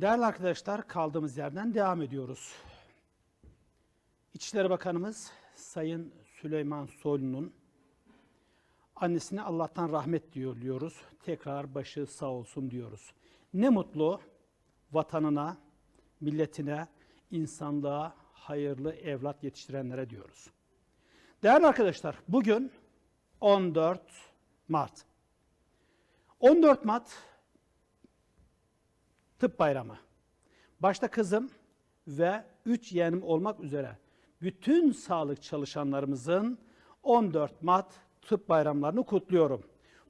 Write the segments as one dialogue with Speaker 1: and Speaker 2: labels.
Speaker 1: Değerli arkadaşlar kaldığımız yerden devam ediyoruz. İçişleri Bakanımız Sayın Süleyman Soylu'nun annesine Allah'tan rahmet diyoruz. Tekrar başı sağ olsun diyoruz. Ne mutlu vatanına, milletine, insanlığa hayırlı evlat yetiştirenlere diyoruz. Değerli arkadaşlar bugün 14 Mart. 14 Mart Tıp Bayramı. Başta kızım ve 3 yeğenim olmak üzere bütün sağlık çalışanlarımızın 14 Mart Tıp Bayramlarını kutluyorum.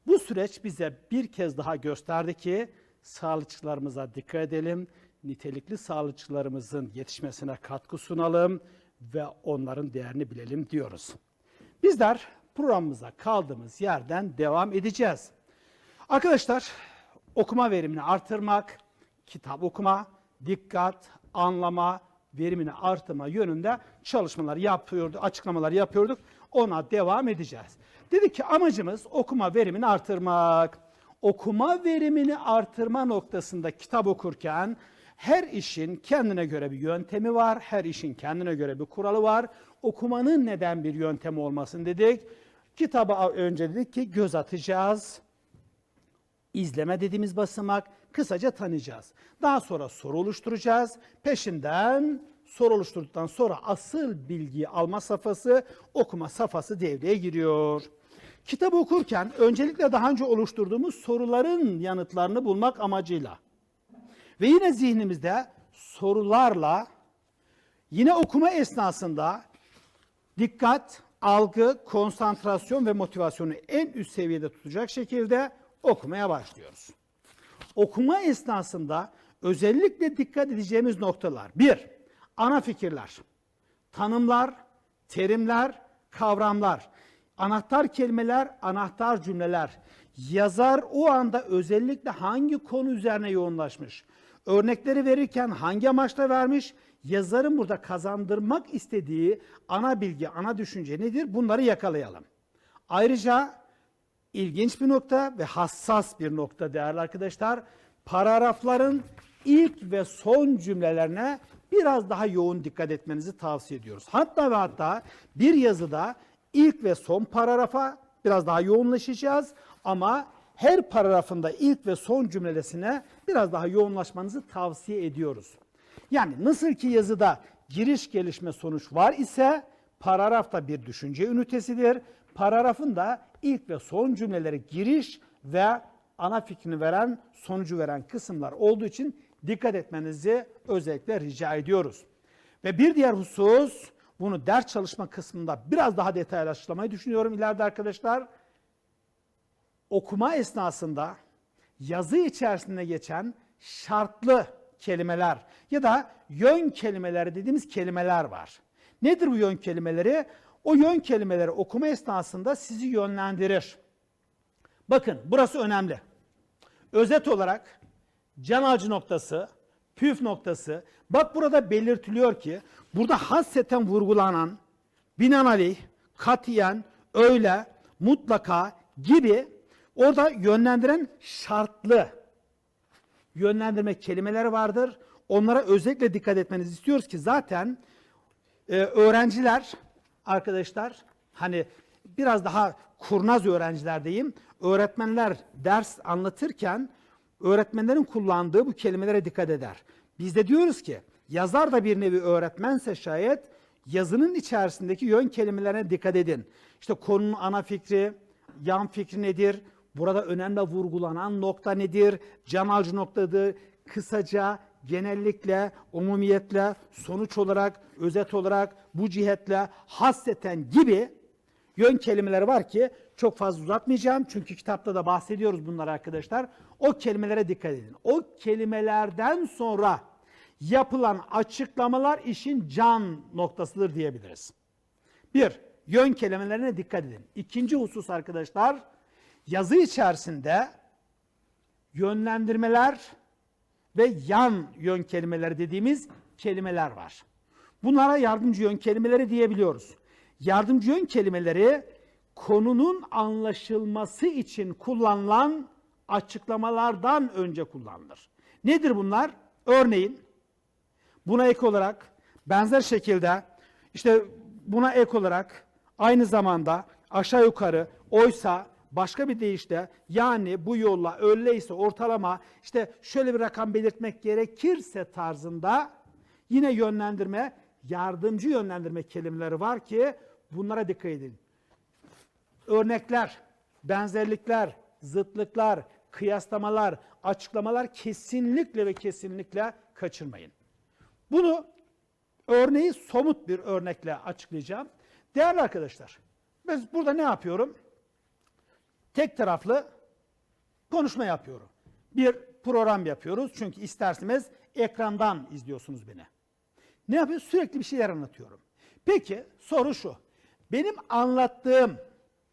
Speaker 1: Bu süreç bize bir kez daha gösterdi ki sağlıkçılarımıza dikkat edelim, nitelikli sağlıkçılarımızın yetişmesine katkı sunalım ve onların değerini bilelim diyoruz. Bizler programımıza kaldığımız yerden devam edeceğiz. Arkadaşlar okuma verimini artırmak, kitap okuma, dikkat, anlama, verimini artırma yönünde çalışmalar yapıyorduk, açıklamalar yapıyorduk. Ona devam edeceğiz. Dedik ki amacımız okuma verimini artırmak. Okuma verimini artırma noktasında kitap okurken her işin kendine göre bir yöntemi var, her işin kendine göre bir kuralı var. Okumanın neden bir yöntemi olmasın dedik. Kitaba önce dedik ki göz atacağız, izleme dediğimiz basamak kısaca tanıyacağız. Daha sonra soru oluşturacağız. Peşinden soru oluşturduktan sonra asıl bilgiyi alma safhası, okuma safhası devreye giriyor. Kitap okurken öncelikle daha önce oluşturduğumuz soruların yanıtlarını bulmak amacıyla ve yine zihnimizde sorularla yine okuma esnasında dikkat, algı, konsantrasyon ve motivasyonu en üst seviyede tutacak şekilde okumaya başlıyoruz. Okuma esnasında özellikle dikkat edeceğimiz noktalar. Bir, ana fikirler, tanımlar, terimler, kavramlar, anahtar kelimeler, anahtar cümleler. Yazar o anda özellikle hangi konu üzerine yoğunlaşmış? Örnekleri verirken hangi amaçla vermiş? Yazarın burada kazandırmak istediği ana bilgi, ana düşünce nedir? Bunları yakalayalım. Ayrıca ilginç bir nokta ve hassas bir nokta değerli arkadaşlar. Paragrafların ilk ve son cümlelerine biraz daha yoğun dikkat etmenizi tavsiye ediyoruz. Hatta ve hatta bir yazıda ilk ve son paragrafa biraz daha yoğunlaşacağız ama her paragrafında ilk ve son cümlesine biraz daha yoğunlaşmanızı tavsiye ediyoruz. Yani nasıl ki yazıda giriş gelişme sonuç var ise paragrafta bir düşünce ünitesidir. Paragrafın da ilk ve son cümleleri giriş ve ana fikrini veren, sonucu veren kısımlar olduğu için dikkat etmenizi özellikle rica ediyoruz. Ve bir diğer husus, bunu ders çalışma kısmında biraz daha detaylı açıklamayı düşünüyorum ileride arkadaşlar. Okuma esnasında yazı içerisinde geçen şartlı kelimeler ya da yön kelimeleri dediğimiz kelimeler var. Nedir bu yön kelimeleri? O yön kelimeleri okuma esnasında sizi yönlendirir. Bakın burası önemli. Özet olarak can acı noktası, püf noktası. Bak burada belirtiliyor ki burada hasseten vurgulanan binaenaleyh, katiyen, öyle, mutlaka gibi orada yönlendiren şartlı yönlendirme kelimeleri vardır. Onlara özellikle dikkat etmenizi istiyoruz ki zaten e, öğrenciler arkadaşlar hani biraz daha kurnaz öğrenciler diyeyim. Öğretmenler ders anlatırken öğretmenlerin kullandığı bu kelimelere dikkat eder. Biz de diyoruz ki yazar da bir nevi öğretmense şayet yazının içerisindeki yön kelimelerine dikkat edin. İşte konunun ana fikri, yan fikri nedir? Burada önemli vurgulanan nokta nedir? Can alıcı noktadır. Kısaca, genellikle, umumiyetle, sonuç olarak, özet olarak, bu cihetle, hasseten gibi yön kelimeleri var ki çok fazla uzatmayacağım. Çünkü kitapta da bahsediyoruz bunlar arkadaşlar. O kelimelere dikkat edin. O kelimelerden sonra yapılan açıklamalar işin can noktasıdır diyebiliriz. Bir, yön kelimelerine dikkat edin. İkinci husus arkadaşlar, yazı içerisinde yönlendirmeler ve yan yön kelimeleri dediğimiz kelimeler var. Bunlara yardımcı yön kelimeleri diyebiliyoruz. Yardımcı yön kelimeleri konunun anlaşılması için kullanılan açıklamalardan önce kullanılır. Nedir bunlar? Örneğin buna ek olarak benzer şekilde işte buna ek olarak aynı zamanda aşağı yukarı oysa başka bir deyişle yani bu yolla öyleyse ortalama işte şöyle bir rakam belirtmek gerekirse tarzında yine yönlendirme, yardımcı yönlendirme kelimeleri var ki bunlara dikkat edin. Örnekler, benzerlikler, zıtlıklar, kıyaslamalar, açıklamalar kesinlikle ve kesinlikle kaçırmayın. Bunu örneği somut bir örnekle açıklayacağım. Değerli arkadaşlar, biz burada ne yapıyorum? Tek taraflı konuşma yapıyorum. Bir program yapıyoruz çünkü isterseniz ekrandan izliyorsunuz beni. Ne yapıyoruz? Sürekli bir şeyler anlatıyorum. Peki soru şu. Benim anlattığım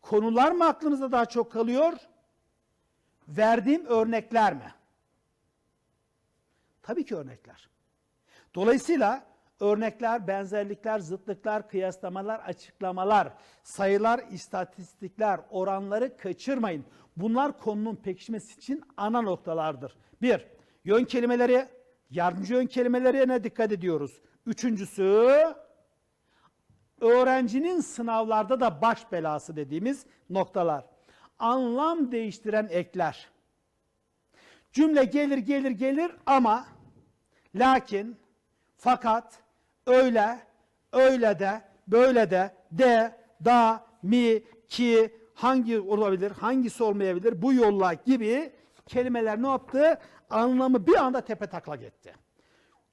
Speaker 1: konular mı aklınızda daha çok kalıyor? Verdiğim örnekler mi? Tabii ki örnekler. Dolayısıyla örnekler, benzerlikler, zıtlıklar, kıyaslamalar, açıklamalar, sayılar, istatistikler, oranları kaçırmayın. Bunlar konunun pekişmesi için ana noktalardır. Bir, yön kelimeleri, yardımcı yön kelimelerine dikkat ediyoruz. Üçüncüsü, öğrencinin sınavlarda da baş belası dediğimiz noktalar. Anlam değiştiren ekler. Cümle gelir gelir gelir ama lakin fakat öyle öyle de böyle de de da mi ki hangi olabilir hangisi olmayabilir bu yolla gibi kelimeler ne yaptı? Anlamı bir anda tepe taklak etti.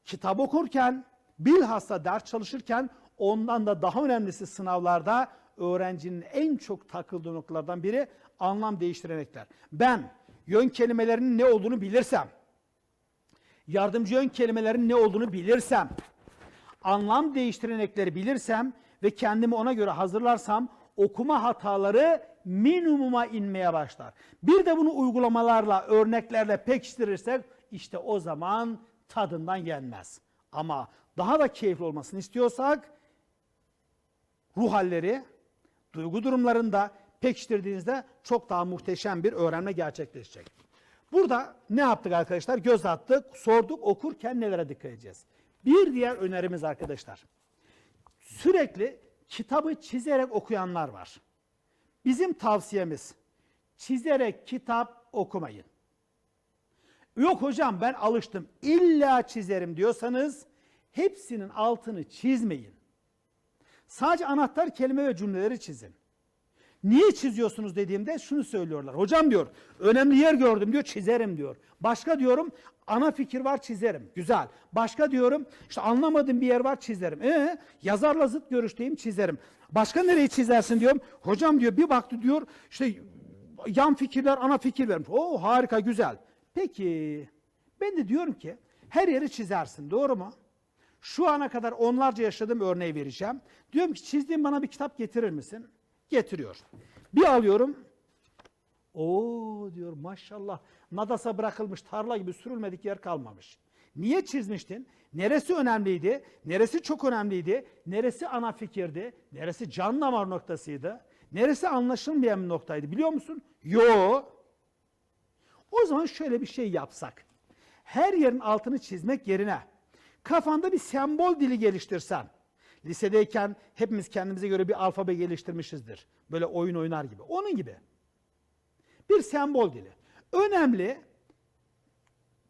Speaker 1: Kitap okurken bilhassa ders çalışırken ondan da daha önemlisi sınavlarda öğrencinin en çok takıldığı noktalardan biri anlam değiştiren ekler. Ben yön kelimelerinin ne olduğunu bilirsem, yardımcı yön kelimelerin ne olduğunu bilirsem, anlam değiştiren ekleri bilirsem ve kendimi ona göre hazırlarsam okuma hataları minimuma inmeye başlar. Bir de bunu uygulamalarla, örneklerle pekiştirirsek işte o zaman tadından yenmez. Ama daha da keyifli olmasını istiyorsak ruh halleri, duygu durumlarında pekiştirdiğinizde çok daha muhteşem bir öğrenme gerçekleşecek. Burada ne yaptık arkadaşlar? Göz attık, sorduk, okurken nelere dikkat edeceğiz? Bir diğer önerimiz arkadaşlar. Sürekli kitabı çizerek okuyanlar var. Bizim tavsiyemiz çizerek kitap okumayın. Yok hocam ben alıştım illa çizerim diyorsanız hepsinin altını çizmeyin. Sadece anahtar kelime ve cümleleri çizin. Niye çiziyorsunuz dediğimde şunu söylüyorlar. Hocam diyor önemli yer gördüm diyor çizerim diyor. Başka diyorum ana fikir var çizerim. Güzel. Başka diyorum işte anlamadığım bir yer var çizerim. E yazarla zıt görüşteyim çizerim. Başka nereyi çizersin diyorum. Hocam diyor bir baktı diyor işte yan fikirler ana fikir vermiş. Oo harika güzel. Peki ben de diyorum ki her yeri çizersin doğru mu? Şu ana kadar onlarca yaşadığım örneği vereceğim. Diyorum ki çizdiğin bana bir kitap getirir misin? Getiriyor. Bir alıyorum. Oo diyor maşallah nadasa bırakılmış tarla gibi sürülmedik yer kalmamış. Niye çizmiştin? Neresi önemliydi? Neresi çok önemliydi? Neresi ana fikirdi? Neresi can damar noktasıydı? Neresi anlaşılmayan bir noktaydı biliyor musun? Yo. O zaman şöyle bir şey yapsak. Her yerin altını çizmek yerine kafanda bir sembol dili geliştirsen. Lisedeyken hepimiz kendimize göre bir alfabe geliştirmişizdir. Böyle oyun oynar gibi. Onun gibi. Bir sembol dili. Önemli,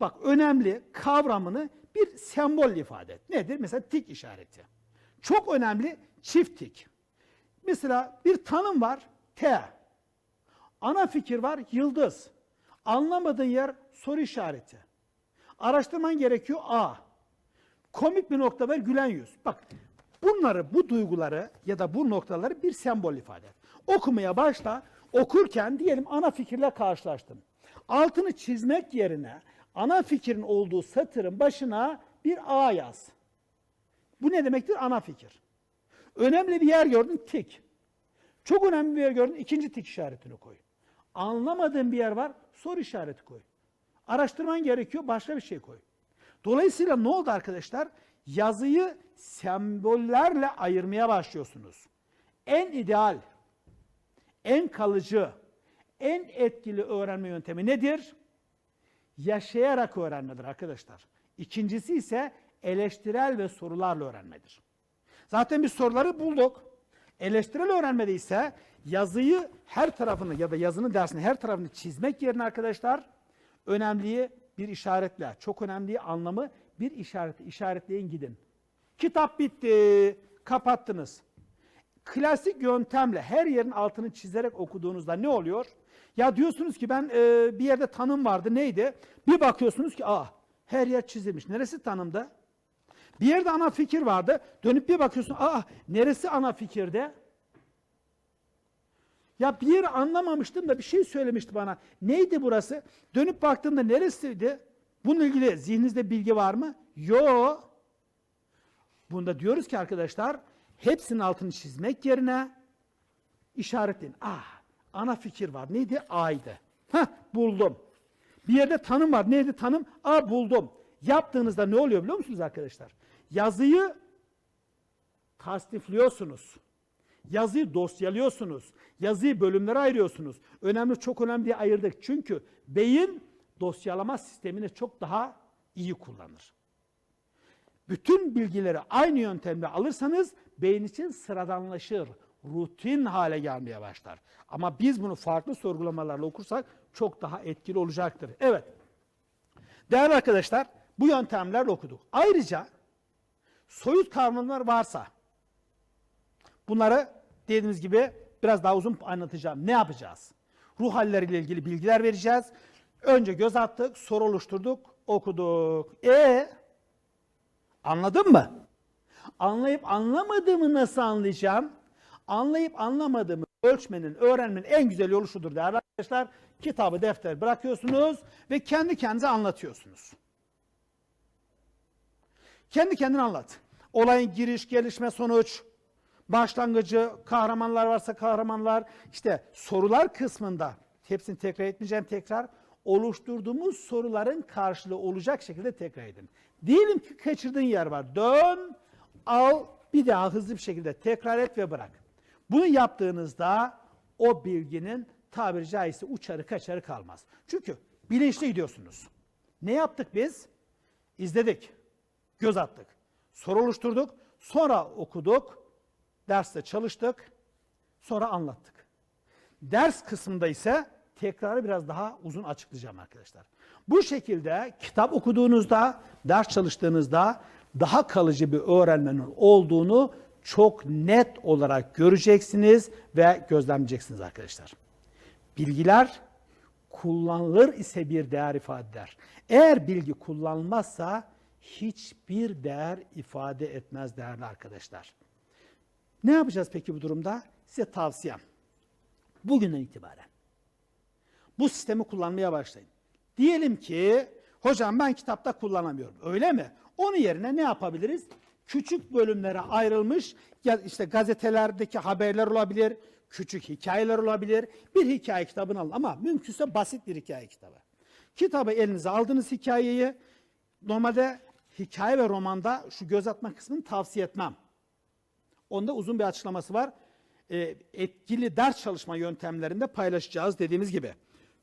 Speaker 1: bak önemli kavramını bir sembol ifade et. Nedir? Mesela tik işareti. Çok önemli çift tik. Mesela bir tanım var T. Ana fikir var yıldız. Anlamadığın yer soru işareti. Araştırman gerekiyor A. Komik bir nokta var gülen yüz. Bak bunları, bu duyguları ya da bu noktaları bir sembol ifade et. Okumaya başla. Okurken diyelim ana fikirle karşılaştın. Altını çizmek yerine ana fikrin olduğu satırın başına bir A yaz. Bu ne demektir? Ana fikir. Önemli bir yer gördün tik. Çok önemli bir yer gördün ikinci tik işaretini koy. Anlamadığın bir yer var soru işareti koy. Araştırman gerekiyor başka bir şey koy. Dolayısıyla ne oldu arkadaşlar? Yazıyı sembollerle ayırmaya başlıyorsunuz. En ideal, en kalıcı, en etkili öğrenme yöntemi nedir? Yaşayarak öğrenmedir arkadaşlar. İkincisi ise eleştirel ve sorularla öğrenmedir. Zaten biz soruları bulduk. Eleştirel öğrenmede ise yazıyı her tarafını ya da yazının dersini her tarafını çizmek yerine arkadaşlar önemliyi bir işaretle, çok önemliyi anlamı bir işaretle işaretleyin gidin. Kitap bitti, kapattınız. Klasik yöntemle her yerin altını çizerek okuduğunuzda ne oluyor? Ya diyorsunuz ki ben e, bir yerde tanım vardı neydi? Bir bakıyorsunuz ki aa her yer çizilmiş. Neresi tanımda? Bir yerde ana fikir vardı. Dönüp bir bakıyorsun aa neresi ana fikirde? Ya bir yeri anlamamıştım da bir şey söylemişti bana. Neydi burası? Dönüp baktığımda neresiydi? Bununla ilgili zihninizde bilgi var mı? Yo. Bunda diyoruz ki arkadaşlar hepsinin altını çizmek yerine işaretleyin. Ah ana fikir var. Neydi? A'ydı. Heh buldum. Bir yerde tanım var. Neydi tanım? A buldum. Yaptığınızda ne oluyor biliyor musunuz arkadaşlar? Yazıyı tasnifliyorsunuz. Yazıyı dosyalıyorsunuz. Yazıyı bölümlere ayırıyorsunuz. Önemli, çok önemli diye ayırdık. Çünkü beyin dosyalama sistemini çok daha iyi kullanır. Bütün bilgileri aynı yöntemle alırsanız beyin için sıradanlaşır, rutin hale gelmeye başlar. Ama biz bunu farklı sorgulamalarla okursak çok daha etkili olacaktır. Evet. Değerli arkadaşlar, bu yöntemlerle okuduk. Ayrıca soyut kavramlar varsa bunları dediğimiz gibi biraz daha uzun anlatacağım. Ne yapacağız? Ruh halleriyle ilgili bilgiler vereceğiz. Önce göz attık, soru oluşturduk, okuduk. E anladın mı? Anlayıp anlamadığımı nasıl anlayacağım? Anlayıp anlamadığımı ölçmenin, öğrenmenin en güzel yolu şudur değerli arkadaşlar. Kitabı, defter bırakıyorsunuz ve kendi kendinize anlatıyorsunuz. Kendi kendine anlat. Olayın giriş, gelişme, sonuç, başlangıcı, kahramanlar varsa kahramanlar, işte sorular kısmında, hepsini tekrar etmeyeceğim tekrar, oluşturduğumuz soruların karşılığı olacak şekilde tekrar edin. Diyelim ki kaçırdığın yer var. Dön, al, bir daha hızlı bir şekilde tekrar et ve bırak. Bunu yaptığınızda o bilginin tabiri caizse uçarı kaçarı kalmaz. Çünkü bilinçli gidiyorsunuz. Ne yaptık biz? İzledik, göz attık, soru oluşturduk, sonra okuduk, derste çalıştık, sonra anlattık. Ders kısmında ise tekrarı biraz daha uzun açıklayacağım arkadaşlar. Bu şekilde kitap okuduğunuzda, ders çalıştığınızda daha kalıcı bir öğrenmenin olduğunu çok net olarak göreceksiniz ve gözlemleyeceksiniz arkadaşlar. Bilgiler kullanılır ise bir değer ifade eder. Eğer bilgi kullanılmazsa hiçbir değer ifade etmez değerli arkadaşlar. Ne yapacağız peki bu durumda? Size tavsiyem. Bugünden itibaren bu sistemi kullanmaya başlayın. Diyelim ki hocam ben kitapta kullanamıyorum. Öyle mi? Onun yerine ne yapabiliriz? Küçük bölümlere ayrılmış ya işte gazetelerdeki haberler olabilir, küçük hikayeler olabilir. Bir hikaye kitabını alın ama mümkünse basit bir hikaye kitabı. Kitabı elinize aldınız hikayeyi. Normalde hikaye ve romanda şu göz atma kısmını tavsiye etmem. Onda uzun bir açıklaması var. E, etkili ders çalışma yöntemlerinde paylaşacağız dediğimiz gibi.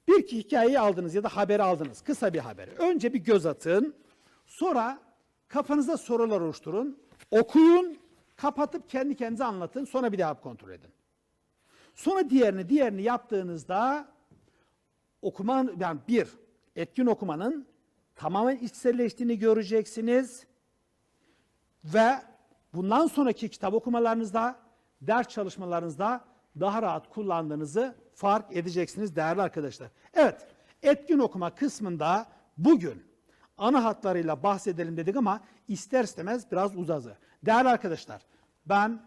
Speaker 1: Bir ki hikayeyi aldınız ya da haberi aldınız. Kısa bir haberi. Önce bir göz atın. Sonra kafanızda sorular oluşturun. Okuyun. Kapatıp kendi kendinize anlatın. Sonra bir daha kontrol edin. Sonra diğerini diğerini yaptığınızda okuma yani bir etkin okumanın tamamen içselleştiğini göreceksiniz ve bundan sonraki kitap okumalarınızda, ders çalışmalarınızda daha rahat kullandığınızı fark edeceksiniz değerli arkadaşlar. Evet, etkin okuma kısmında bugün ana hatlarıyla bahsedelim dedik ama ister istemez biraz uzadı. Değerli arkadaşlar, ben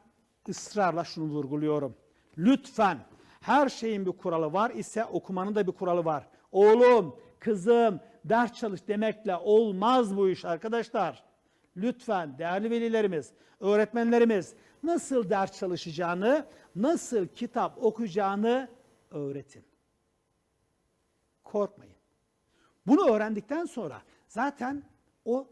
Speaker 1: ısrarla şunu vurguluyorum. Lütfen her şeyin bir kuralı var ise okumanın da bir kuralı var. Oğlum, kızım, ders çalış demekle olmaz bu iş arkadaşlar. Lütfen değerli velilerimiz, öğretmenlerimiz nasıl ders çalışacağını, nasıl kitap okuyacağını öğretin. Korkmayın. Bunu öğrendikten sonra zaten o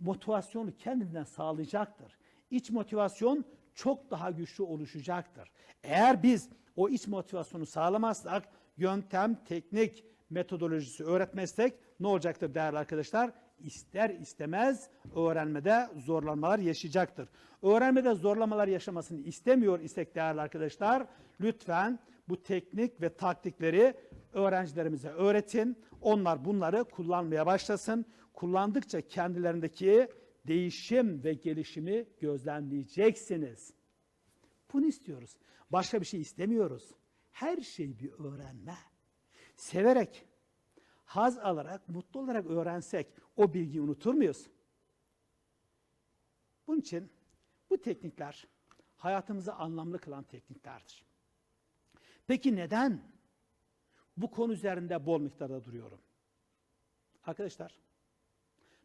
Speaker 1: motivasyonu kendinden sağlayacaktır. İç motivasyon çok daha güçlü oluşacaktır. Eğer biz o iç motivasyonu sağlamazsak, yöntem, teknik, metodolojisi öğretmezsek ne olacaktır değerli arkadaşlar? İster istemez öğrenmede zorlanmalar yaşayacaktır. Öğrenmede zorlamalar yaşamasını istemiyor istek değerli arkadaşlar. Lütfen bu teknik ve taktikleri öğrencilerimize öğretin. Onlar bunları kullanmaya başlasın. Kullandıkça kendilerindeki değişim ve gelişimi gözlemleyeceksiniz. Bunu istiyoruz. Başka bir şey istemiyoruz. Her şey bir öğrenme. Severek, haz alarak, mutlu olarak öğrensek o bilgiyi unutur muyuz? Bunun için bu teknikler hayatımızı anlamlı kılan tekniklerdir. Peki neden bu konu üzerinde bol miktarda duruyorum? Arkadaşlar,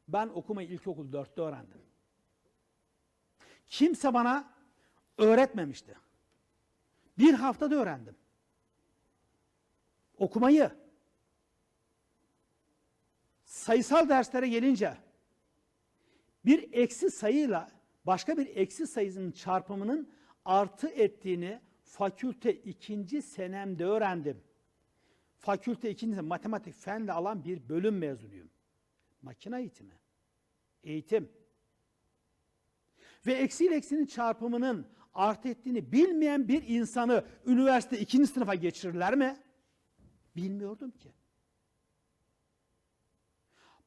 Speaker 1: ben okumayı ilkokul 4'te öğrendim. Kimse bana öğretmemişti. Bir haftada öğrendim. Okumayı. Sayısal derslere gelince bir eksi sayıyla başka bir eksi sayısının çarpımının artı ettiğini fakülte ikinci senemde öğrendim. Fakülte ikinci senem matematik fenle alan bir bölüm mezunuyum. Makine eğitimi. Eğitim. Ve eksiyle eksinin çarpımının artı ettiğini bilmeyen bir insanı üniversite ikinci sınıfa geçirirler mi? Bilmiyordum ki.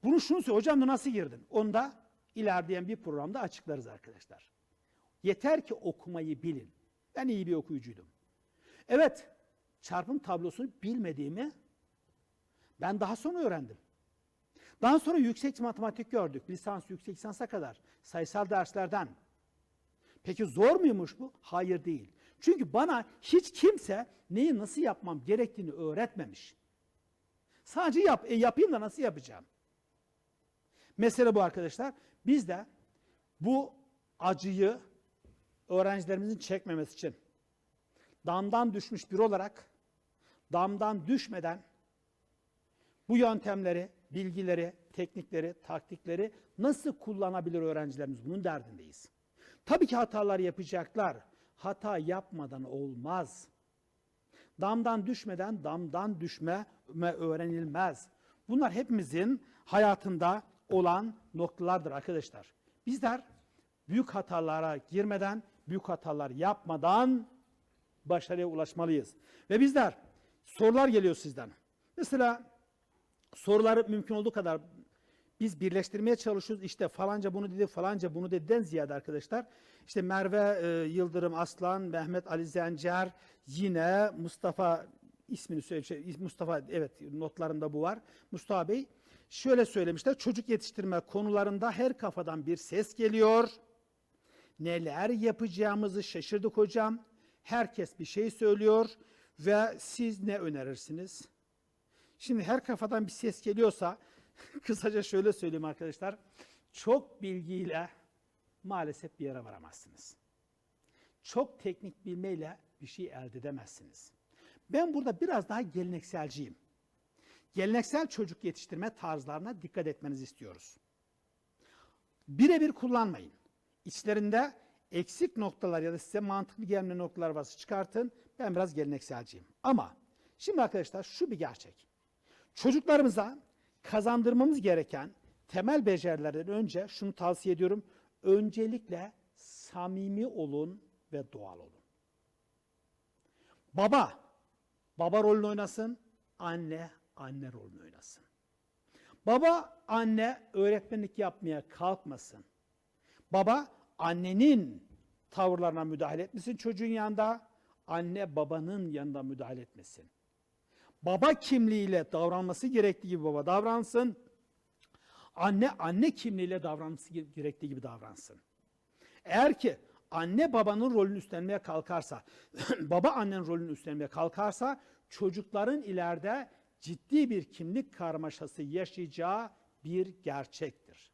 Speaker 1: Bunu şunu söyle, hocam da nasıl girdin? Onu da ilerleyen bir programda açıklarız arkadaşlar. Yeter ki okumayı bilin. Ben iyi bir okuyucuydum. Evet, çarpım tablosunu bilmediğimi ben daha sonra öğrendim. Daha sonra yüksek matematik gördük. Lisans, yüksek lisansa kadar. Sayısal derslerden. Peki zor muymuş bu? Hayır değil. Çünkü bana hiç kimse neyi nasıl yapmam gerektiğini öğretmemiş. Sadece yap, e yapayım da nasıl yapacağım? Mesele bu arkadaşlar. Biz de bu acıyı öğrencilerimizin çekmemesi için damdan düşmüş bir olarak damdan düşmeden bu yöntemleri, bilgileri, teknikleri, taktikleri nasıl kullanabilir öğrencilerimiz bunun derdindeyiz. Tabii ki hatalar yapacaklar. Hata yapmadan olmaz. Damdan düşmeden damdan düşme öğrenilmez. Bunlar hepimizin hayatında olan noktalardır arkadaşlar. Bizler büyük hatalara girmeden, büyük hatalar yapmadan başarıya ulaşmalıyız. Ve bizler sorular geliyor sizden. Mesela soruları mümkün olduğu kadar biz birleştirmeye çalışıyoruz. İşte falanca bunu dedi, falanca bunu dediden ziyade arkadaşlar. İşte Merve e, Yıldırım Aslan, Mehmet Ali Zencer, yine Mustafa ismini söyle, şey, Mustafa evet notlarında bu var. Mustafa Bey şöyle söylemişler. Çocuk yetiştirme konularında her kafadan bir ses geliyor. Neler yapacağımızı şaşırdık hocam. Herkes bir şey söylüyor ve siz ne önerirsiniz? Şimdi her kafadan bir ses geliyorsa kısaca şöyle söyleyeyim arkadaşlar. Çok bilgiyle maalesef bir yere varamazsınız. Çok teknik bilmeyle bir şey elde edemezsiniz. Ben burada biraz daha gelenekselciyim. Geleneksel çocuk yetiştirme tarzlarına dikkat etmenizi istiyoruz. Birebir kullanmayın. İçlerinde eksik noktalar ya da size mantıklı gelmeyen noktalar varsa çıkartın. Ben biraz gelenekselciyim. Ama şimdi arkadaşlar şu bir gerçek. Çocuklarımıza kazandırmamız gereken temel becerilerden önce şunu tavsiye ediyorum. Öncelikle samimi olun ve doğal olun. Baba, baba rolünü oynasın. Anne, anne rolünü oynasın. Baba, anne öğretmenlik yapmaya kalkmasın. Baba, annenin tavırlarına müdahale etmesin çocuğun yanında. Anne, babanın yanında müdahale etmesin baba kimliğiyle davranması gerektiği gibi baba davransın. Anne anne kimliğiyle davranması gerektiği gibi davransın. Eğer ki anne babanın rolünü üstlenmeye kalkarsa, baba annenin rolünü üstlenmeye kalkarsa çocukların ileride ciddi bir kimlik karmaşası yaşayacağı bir gerçektir.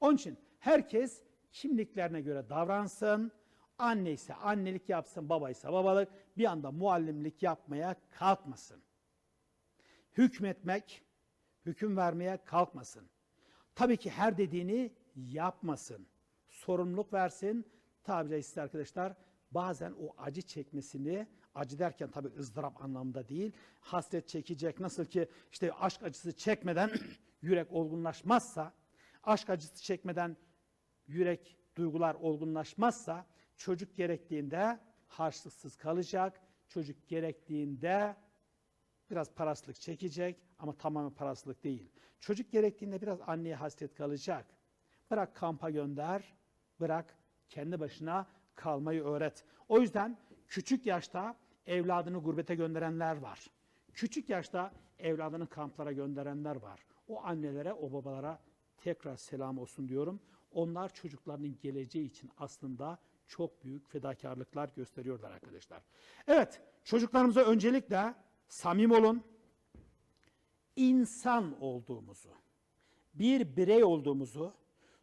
Speaker 1: Onun için herkes kimliklerine göre davransın. Anne ise annelik yapsın, baba ise babalık. Bir anda muallimlik yapmaya kalkmasın. Hükmetmek, hüküm vermeye kalkmasın. Tabii ki her dediğini yapmasın. Sorumluluk versin. Tabiri caizse arkadaşlar bazen o acı çekmesini, acı derken tabii ızdırap anlamında değil, hasret çekecek. Nasıl ki işte aşk acısı çekmeden yürek olgunlaşmazsa, aşk acısı çekmeden yürek, duygular olgunlaşmazsa çocuk gerektiğinde harçlıksız kalacak. Çocuk gerektiğinde biraz parasılık çekecek ama tamamen parasılık değil. Çocuk gerektiğinde biraz anneye hasret kalacak. Bırak kampa gönder, bırak kendi başına kalmayı öğret. O yüzden küçük yaşta evladını gurbete gönderenler var. Küçük yaşta evladını kamplara gönderenler var. O annelere, o babalara tekrar selam olsun diyorum. Onlar çocuklarının geleceği için aslında çok büyük fedakarlıklar gösteriyorlar arkadaşlar. Evet, çocuklarımıza öncelikle samim olun. İnsan olduğumuzu, bir birey olduğumuzu,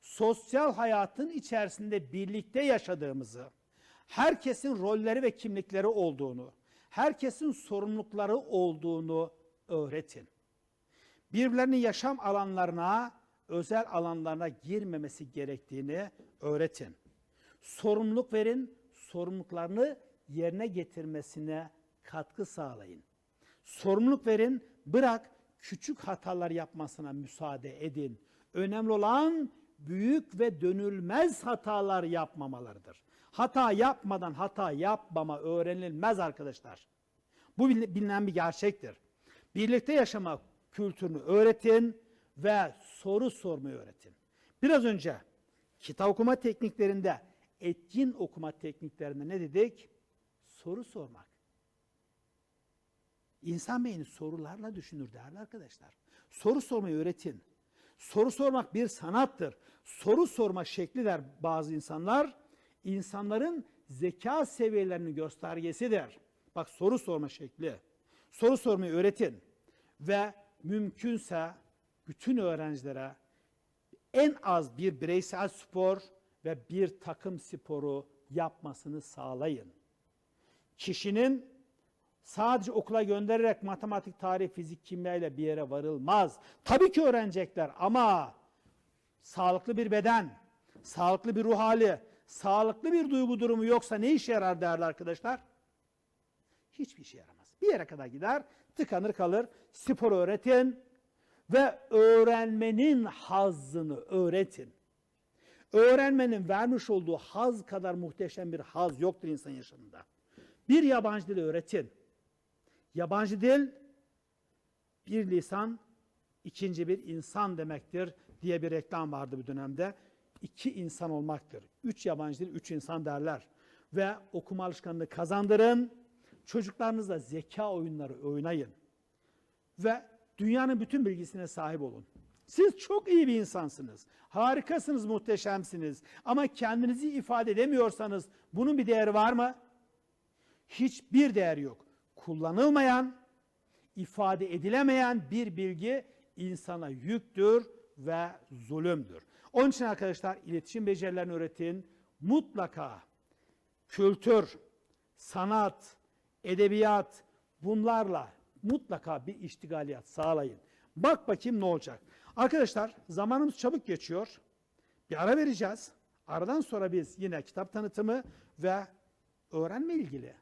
Speaker 1: sosyal hayatın içerisinde birlikte yaşadığımızı, herkesin rolleri ve kimlikleri olduğunu, herkesin sorumlulukları olduğunu öğretin. Birbirlerinin yaşam alanlarına, özel alanlarına girmemesi gerektiğini öğretin. Sorumluluk verin, sorumluluklarını yerine getirmesine katkı sağlayın. Sorumluluk verin, bırak küçük hatalar yapmasına müsaade edin. Önemli olan büyük ve dönülmez hatalar yapmamalarıdır. Hata yapmadan hata yapmama öğrenilmez arkadaşlar. Bu bilin- bilinen bir gerçektir. Birlikte yaşama kültürünü öğretin ve soru sormayı öğretin. Biraz önce kitap okuma tekniklerinde, etkin okuma tekniklerinde ne dedik? Soru sormak. İnsan beyni sorularla düşünür değerli arkadaşlar. Soru sormayı öğretin. Soru sormak bir sanattır. Soru sorma şekli der bazı insanlar. İnsanların zeka seviyelerinin göstergesidir. Bak soru sorma şekli. Soru sormayı öğretin. Ve mümkünse bütün öğrencilere en az bir bireysel spor ve bir takım sporu yapmasını sağlayın. Kişinin sadece okula göndererek matematik, tarih, fizik, kimya ile bir yere varılmaz. Tabii ki öğrenecekler ama sağlıklı bir beden, sağlıklı bir ruh hali, sağlıklı bir duygu durumu yoksa ne işe yarar değerli arkadaşlar? Hiçbir işe yaramaz. Bir yere kadar gider, tıkanır kalır. Spor öğretin ve öğrenmenin hazzını öğretin. Öğrenmenin vermiş olduğu haz kadar muhteşem bir haz yoktur insan yaşamında. Bir yabancı dili öğretin. Yabancı dil bir lisan, ikinci bir insan demektir diye bir reklam vardı bir dönemde. İki insan olmaktır. Üç yabancı dil, üç insan derler. Ve okuma alışkanlığı kazandırın. Çocuklarınızla zeka oyunları oynayın. Ve dünyanın bütün bilgisine sahip olun. Siz çok iyi bir insansınız. Harikasınız, muhteşemsiniz. Ama kendinizi ifade edemiyorsanız bunun bir değeri var mı? Hiçbir değer yok. Kullanılmayan, ifade edilemeyen bir bilgi insana yüktür ve zulümdür. Onun için arkadaşlar iletişim becerilerini öğretin. Mutlaka kültür, sanat, edebiyat bunlarla mutlaka bir iştigaliyat sağlayın. Bak bakayım ne olacak. Arkadaşlar zamanımız çabuk geçiyor. Bir ara vereceğiz. Aradan sonra biz yine kitap tanıtımı ve öğrenme ilgili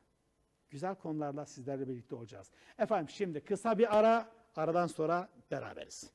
Speaker 1: güzel konularla sizlerle birlikte olacağız. Efendim şimdi kısa bir ara, aradan sonra beraberiz.